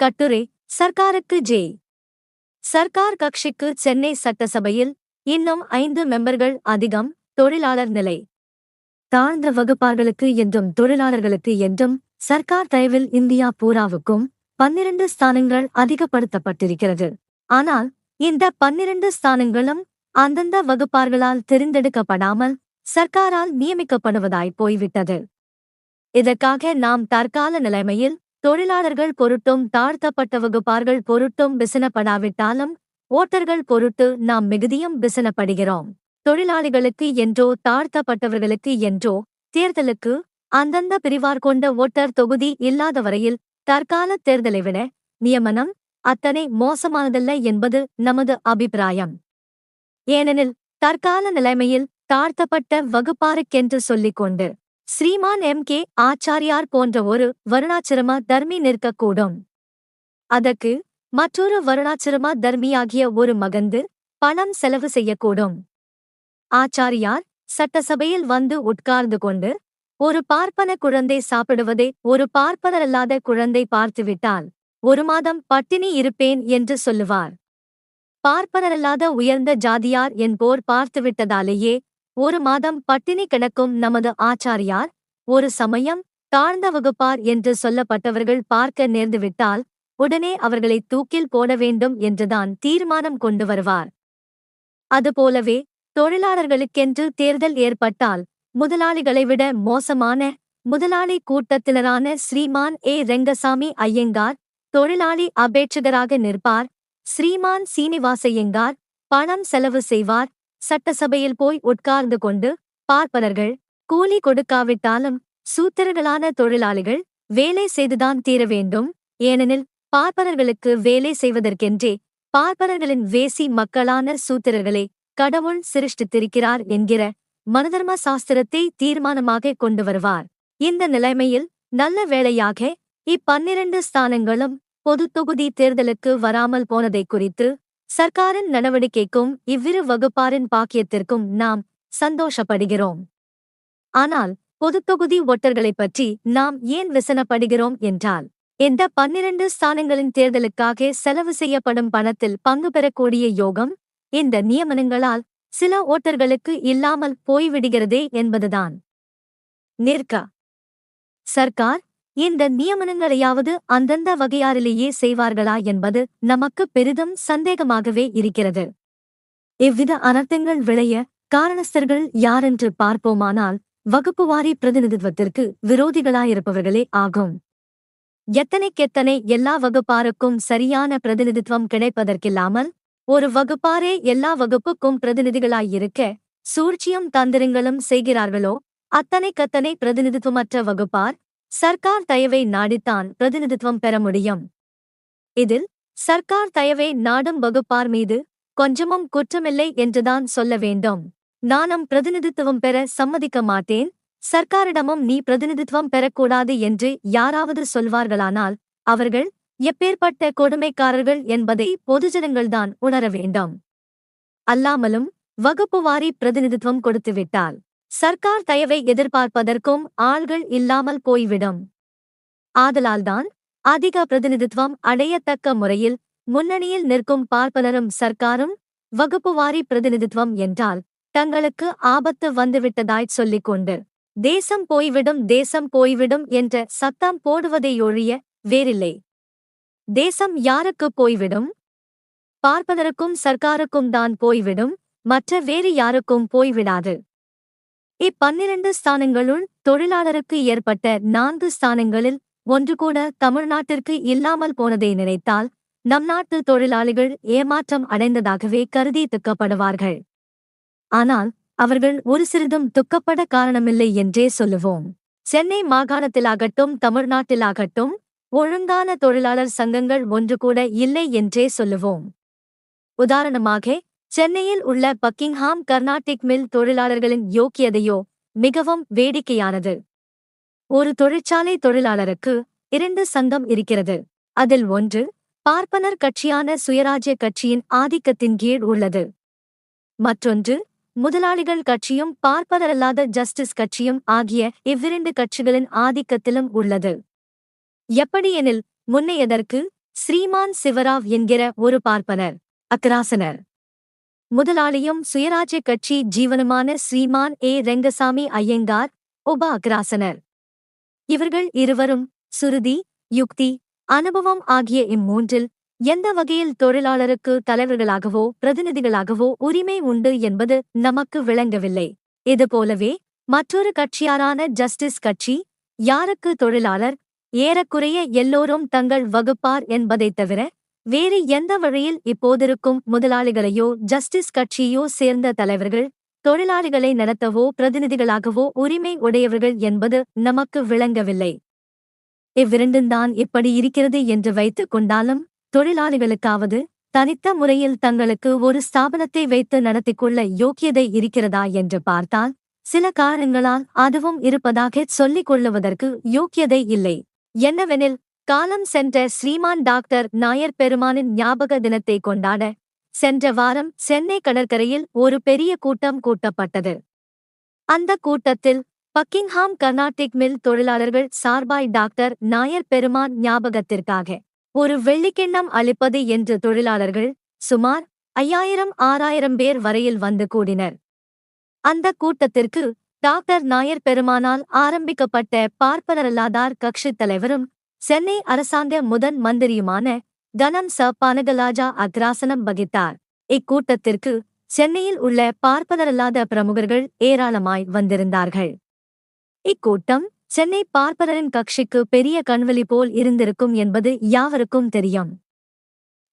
கட்டுரை சர்க்காருக்கு ஜே சர்க்கார் கட்சிக்கு சென்னை சட்டசபையில் இன்னும் ஐந்து மெம்பர்கள் அதிகம் தொழிலாளர் நிலை. தாழ்ந்த வகுப்பார்களுக்கு என்றும் தொழிலாளர்களுக்கு என்றும் சர்க்கார் தயவில் இந்தியா பூராவுக்கும் பன்னிரண்டு ஸ்தானங்கள் அதிகப்படுத்தப்பட்டிருக்கிறது. ஆனால் இந்த பன்னிரண்டு ஸ்தானங்களும் அந்தந்த வகுப்பார்களால் தெரிந்தெடுக்கப்படாமல் சர்க்காரால் நியமிக்கப்படுவதாய் போய்விட்டது. இதற்காக நாம் தற்கால நிலைமையில் தொழிலாளர்கள் பொருட்டும் தாழ்த்தப்பட்ட வகுப்பார்கள் பொருட்டும் விசனப்படாவிட்டாலும் ஓட்டர்கள் பொருட்டு நாம் மிகுதியும் விசனப்படுகிறோம். தொழிலாளிகளுக்கு என்றோ தாழ்த்தப்பட்டவர்களுக்கு என்றோ தேர்தலுக்கு அந்தந்த பிரிவார் கொண்ட ஓட்டர் தொகுதி இல்லாத வரையில் தற்கால தேர்தலை விட நியமனம் அத்தனை மோசமானதல்ல என்பது நமது அபிப்பிராயம். ஏனெனில் தற்கால நிலைமையில் தாழ்த்தப்பட்ட வகுப்பாருக்கென்று சொல்லிக் கொண்டு ஸ்ரீமான் எம். கே. ஆச்சாரியார் போன்ற ஒரு வருணாச்சிரம தர்மி நிற்கக்கூடும். அதற்கு மற்றொரு வருணாச்சிரம தர்மியாகிய ஒரு மகந்து பணம் செலவு செய்யக்கூடும். ஆச்சாரியார் சட்டசபையில் வந்து உட்கார்ந்து கொண்டு ஒரு பார்ப்பன குழந்தை சாப்பிடுவதை ஒரு பார்ப்பனரல்லாத குழந்தை பார்த்துவிட்டால் ஒரு மாதம் பட்டினி இருப்பேன் என்று சொல்லுவார். பார்ப்பனரல்லாத உயர்ந்த ஜாதியார் என்போர் பார்த்துவிட்டதாலேயே ஒரு மாதம் பட்டினி கிடக்கும் நமது ஆச்சாரியார் ஒரு சமயம் தாழ்ந்த வகுப்பார் என்று சொல்லப்பட்டவர்கள் பார்க்க நேர்ந்துவிட்டால் உடனே அவர்களை தூக்கில் போட வேண்டும் என்றுதான் தீர்மானம் கொண்டு வருவார். அதுபோலவே தொழிலாளர்களுக்கென்று தேர்தல் ஏற்பட்டால் முதலாளிகளை விட மோசமான முதலாளி கூட்டத்தினரான ஸ்ரீமான் ஏ. ரெங்கசாமி ஐயங்கார் தொழிலாளி அபேட்சகராக நிற்பார் ஸ்ரீமான் சீனிவாசையங்கார் பணம் செலவு செய்வார் சட்டசபையில் போய் உட்கார்ந்து கொண்டு பார்ப்பனர்கள் கூலி கொடுக்காவிட்டாலும் சூத்திரர்களான தொழிலாளிகள் வேலை செய்துதான் தீர வேண்டும். ஏனெனில் பார்ப்பனர்களுக்கு வேலை செய்வதற்கென்றே பார்ப்பனர்களின் வேசி மக்களான சூத்திரர்களை கடவுள் சிருஷ்டித்திருக்கிறார் என்கிற மனதர்ம சாஸ்திரத்தை தீர்மானமாக கொண்டு வருவார். இந்த நிலைமையில் நல்ல வேளையாக இப்பன்னிரண்டு ஸ்தானங்களும் பொது தொகுதி தேர்தலுக்கு வராமல் போனதை குறித்து சர்க்காரின் நடவடிக்கைக்கும் இவ்விரு வகுப்பாரின் பாக்கியத்திற்கும் நாம் சந்தோஷப்படுகிறோம். ஆனால் பொதுத்தொகுதி ஒட்டர்களைப் பற்றி நாம் ஏன் விசனப்படுகிறோம் என்றால் இந்த பன்னிரண்டு ஸ்தானங்களின் தேர்தலுக்காக செலவு செய்யப்படும் பணத்தில் பங்கு பெறக்கூடிய யோகம் இந்த நியமனங்களால் சில ஓட்டர்களுக்கு இல்லாமல் போய்விடுகிறதே என்பதுதான். நிற்க. சர்க்கார் இந்த நியமனங்களையாவது அந்தந்த வகையாரிலேயே செய்வார்களா என்பது நமக்கு பெரிதும் சந்தேகமாகவே இருக்கிறது. இவ்வித அனர்த்தங்கள் விளைய காரணஸ்தர்கள் யாரென்று பார்ப்போமானால் வகுப்புவாரி பிரதிநிதித்துவத்திற்கு விரோதிகளாயிருப்பவர்களே ஆகும். எத்தனைக்கெத்தனை எல்லா வகுப்பாருக்கும் சரியான பிரதிநிதித்துவம் கிடைப்பதற்கில்லாமல் ஒரு வகுப்பாரே எல்லா வகுப்புக்கும் பிரதிநிதிகளாயிருக்க சூழ்ச்சியும் தந்திரங்களும் செய்கிறார்களோ அத்தனைக்கத்தனை பிரதிநிதித்துவமற்ற வகுப்பார் சர்க்கார் தயவை நாடித்தான் பிரதிநிதித்துவம் பெற முடியும். இதில் சர்க்கார் தயவை நாடும் வகுப்பார் மீது கொஞ்சமும் குற்றமில்லை என்றுதான் சொல்ல வேண்டும். நானும் பிரதிநிதித்துவம் பெற சம்மதிக்க மாட்டேன். சர்க்காரிடமும் நீ பிரதிநிதித்துவம் பெறக்கூடாது என்று யாராவது சொல்வார்களானால் அவர்கள் எப்பேற்பட்ட கொடுமைக்காரர்கள் என்பதை பொதுஜனங்கள்தான் உணர வேண்டும். அல்லாமலும் வகுப்புவாரி பிரதிநிதித்துவம் கொடுத்துவிட்டால். சர்க்கார் தயவை எதிர்பார்ப்பதற்கும் ஆள்கள் இல்லாமல் போய்விடும். ஆதலால்தான் அதிக பிரதிநிதித்துவம் அடையத்தக்க முறையில் முன்னணியில் நிற்கும் பார்ப்பனரும் சர்க்காரும் வகுப்புவாரி பிரதிநிதித்துவம் என்றால் தங்களுக்கு ஆபத்து வந்துவிட்டதாய்ச் சொல்லிக் கொண்டு தேசம் போய்விடும் தேசம் போய்விடும் என்ற சத்தம் போடுவதையொழிய வேறில்லை. தேசம் யாருக்கு போய்விடும்? பார்ப்பதற்கும் சர்க்காருக்கும் தான் போய்விடும் மற்ற வேறு யாருக்கும் போய்விடாது. இப்பன்னிரண்டு ஸ்தானங்களுள் தொழிலாளருக்கு ஏற்பட்ட நான்கு ஸ்தானங்களில் ஒன்று கூட தமிழ்நாட்டிற்கு இல்லாமல் போனதை நினைத்தால் நம் நாட்டு தொழிலாளிகள் ஏமாற்றம் அடைந்ததாகவே கருதி துக்கப்படுவார்கள். ஆனால் அவர்கள் ஒரு சிறிதும் துக்கப்பட காரணமில்லை என்றே சொல்லுவோம். சென்னை மாகாணத்திலாகட்டும் தமிழ்நாட்டிலாகட்டும் ஒழுங்கான தொழிலாளர் சங்கங்கள் ஒன்று கூட இல்லை என்றே சொல்லுவோம். உதாரணமாக சென்னையில் உள்ள பக்கிங்ஹாம் கர்நாடிக் மில் தொழிலாளர்களின் யோக்கியதையோ மிகவும் வேடிக்கையானது. ஒரு தொழிற்சாலை தொழிலாளருக்கு இரண்டு சங்கம் இருக்கிறது. அதில் ஒன்று பார்ப்பனர் கட்சியான சுயராஜ்ய கட்சியின் ஆதிக்கத்தின் கீழ் உள்ளது. மற்றொன்று முதலாளிகள் கட்சியும் பார்ப்பனரல்லாத ஜஸ்டிஸ் கட்சியும் ஆகிய இவ்விரண்டு கட்சிகளின் ஆதிக்கத்திலும் உள்ளது. எப்படியெனில் முன்னையதற்கு ஸ்ரீமான் சிவராவ் என்கிற ஒரு பார்ப்பனர் அக்ராசனர். முதலாளியும் சுயராஜ்ய கட்சி ஜீவனுமான ஸ்ரீமான் ஏ. ரெங்கசாமி ஐயங்கார் உப அக்ராசனர். இவர்கள் இருவரும் சுருதி யுக்தி அனுபவம் ஆகிய இம்மூன்றில் எந்த வகையில் தொழிலாளருக்கு தலைவர்களாகவோ பிரதிநிதிகளாகவோ உரிமை உண்டு என்பது நமக்கு விளங்கவில்லை. இதுபோலவே மற்றொரு கட்சியாரான ஜஸ்டிஸ் கட்சி யாருக்கு தொழிலாளர் ஏறக்குறைய எல்லோரும் தங்கள் வகுப்பார் என்பதைத் தவிர வேறு எந்த வழியில் இப்போதிருக்கும் முதலாளிகளையோ ஜஸ்டிஸ் கட்சியோ சேர்ந்த தலைவர்கள் தொழிலாளிகளை நடத்தவோ பிரதிநிதிகளாகவோ உரிமை உடையவர்கள் என்பது நமக்கு விளங்கவில்லை. இவ்விரண்டும்தான் இப்படி இருக்கிறது என்று வைத்துக் கொண்டாலும் தொழிலாளிகளுக்காவது தனித்த முறையில் தங்களுக்கு ஒரு ஸ்தாபனத்தை வைத்து நடத்திக் கொள்ள யோக்கியதை இருக்கிறதா என்று பார்த்தால் சில காரணங்களால் அதுவும் இருப்பதாக சொல்லிக் கொள்ளுவதற்கு யோக்கியதை இல்லை. என்னவெனில் காலம் சென்ற ஸ்ரீமான் டாக்டர் நாயர் பெருமானின் ஞாபக தினத்தை கொண்டாட சென்ற வாரம் சென்னை கடற்கரையில் ஒரு பெரிய கூட்டம் கூட்டப்பட்டது. அந்த கூட்டத்தில் பக்கிங்ஹாம் கர்நாடிக் மில் தொழிலாளர்கள் சார்பாய் டாக்டர் நாயர் பெருமான் ஞாபகத்திற்காக ஒரு வெள்ளிக்கிண்ணம் அளிப்பது என்று தொழிலாளர்கள் சுமார் ஐயாயிரம் ஆறாயிரம் பேர் வரையில் வந்து கூடினர். அந்த கூட்டத்திற்கு டாக்டர் நாயர் பெருமானால் ஆரம்பிக்கப்பட்ட பார்ப்பனரல்லாதார் கட்சித் தலைவரும் சென்னை அரசாங்க முதன் மந்திரியுமான கனம் ச. பானகலாஜா அக்ராசனம் வகித்தார். இக்கூட்டத்திற்கு சென்னையில் உள்ள பார்ப்பனரல்லாத பிரமுகர்கள் ஏராளமாய் வந்திருந்தார்கள். இக்கூட்டம் சென்னை பார்ப்பனரின் கட்சிக்கு பெரிய கண்வெளி போல் இருந்திருக்கும் என்பது யாவருக்கும் தெரியும்.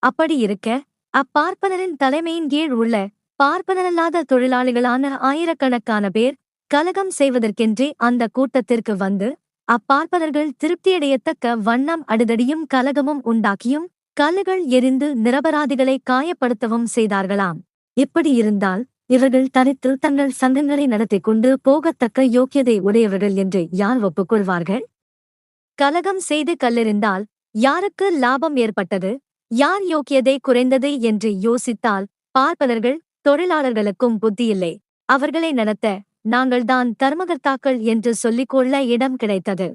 அப்படி இருக்க அப்பார்ப்பனரின் தலைமையின் கீழ் உள்ள பார்ப்பனரல்லாத தொழிலாளிகளான ஆயிரக்கணக்கான பேர் கலகம் செய்வதற்கென்றே அந்த கூட்டத்திற்கு வந்து அப்பார்ப்பதர்கள் திருப்தியடையத்தக்க வண்ணம் அடுதடியும் கலகமும் உண்டாக்கியும் கல்லுகள் எரிந்து நிரபராதிகளை காயப்படுத்தவும் செய்தார்களாம். இப்படியிருந்தால் இவர்கள் தனித்து தங்கள் சங்கங்களை நடத்திக் கொண்டு போகத்தக்க யோக்கியதை உடையவர்கள் என்று யார் ஒப்புக்கொள்வார்கள்? கலகம் செய்து கல்லெறிந்தால் யாருக்கு லாபம் ஏற்பட்டது? யார் யோக்கியதை குறைந்தது என்று யோசித்தால் பார்ப்பனர்கள் தொழிலாளர்களுக்கும் புத்தியில்லை. அவர்களை நடத்த நாங்கள்தான் தர்மகர்த்தாக்கள் என்று சொல்லிக்கொள்ள இடம் கிடைத்தது.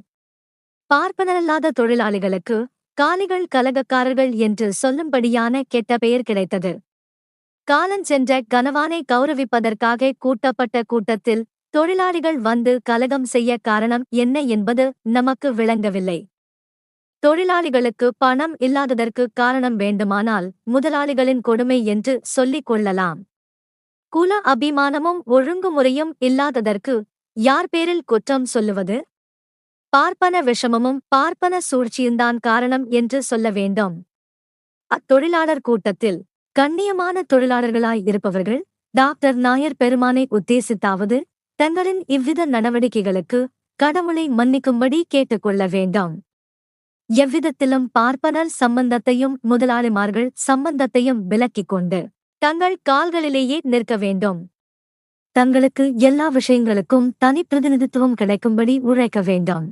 பார்ப்பனரல்லாத தொழிலாளிகளுக்கு காலிகள் கலகக்காரர்கள் என்று சொல்லும்படியான கெட்ட பெயர் கிடைத்தது. காலஞ்சென்ற கனவானை கௌரவிப்பதற்காக கூட்டப்பட்ட கூட்டத்தில் தொழிலாளிகள் வந்து கலகம் செய்ய காரணம் என்ன என்பது நமக்கு விளங்கவில்லை. தொழிலாளிகளுக்கு பணம் இல்லாததற்கு காரணம் வேண்டுமானால் முதலாளிகளின் கொடுமை என்று சொல்லிக் கொள்ளலாம். குல அபிமானமும் ஒழுங்குமுறையும் இல்லாததற்கு யார் பேரில் குற்றம் சொல்லுவது? பார்ப்பன விஷமமும் பார்ப்பன சூழ்ச்சியும்தான் காரணம் என்று சொல்ல வேண்டும். அத்தொழிலாளர் கூட்டத்தில் கண்ணியமான தொழிலாளர்களாய் இருப்பவர்கள் டாக்டர் நாயர் பெருமானை உத்தேசித்தாவது தங்களின் இவ்வித நடவடிக்கைகளுக்கு கடவுளை மன்னிக்கும்படி கேட்டுக்கொள்ள வேண்டும். எவ்விதத்திலும் பார்ப்பனர் சம்பந்தத்தையும் முதலாளிமார்கள் சம்பந்தத்தையும் விலக்கிக் கொண்டு தங்கள் கால்களிலேயே நிற்க வேண்டும். தங்களுக்கு எல்லா விஷயங்களுக்கும் தனி பிரதிநிதித்துவம் கிடைக்கும்படி உழைக்க வேண்டும்.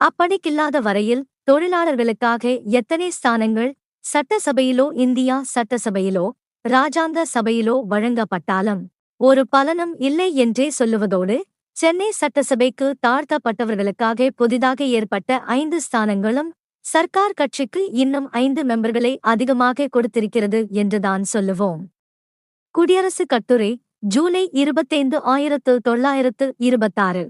அப்படிக்கில்லாத வரையில் தொழிலாளர்களுக்காக எத்தனை ஸ்தானங்கள் சட்டசபையிலோ இந்தியா சட்டசபையிலோ ராஜாந்த சபையிலோ வழங்கப்பட்டாலும் ஒரு பலனும் இல்லை என்றே சொல்லுவதோடு சென்னை சட்டசபைக்கு தாழ்த்தப்பட்டவர்களுக்காக புதிதாக ஏற்பட்ட ஐந்து ஸ்தானங்களும் சர்க்கார் கட்சிக்கு இன்னும் ஐந்து மெம்பர்களை அதிகமாக கொடுத்திருக்கிறது என்றுதான் சொல்லுவோம். குடியரசு கட்டுரை ஜூலை இருபத்தைந்து ஆயிரத்து தொள்ளாயிரத்து இருபத்தாறு.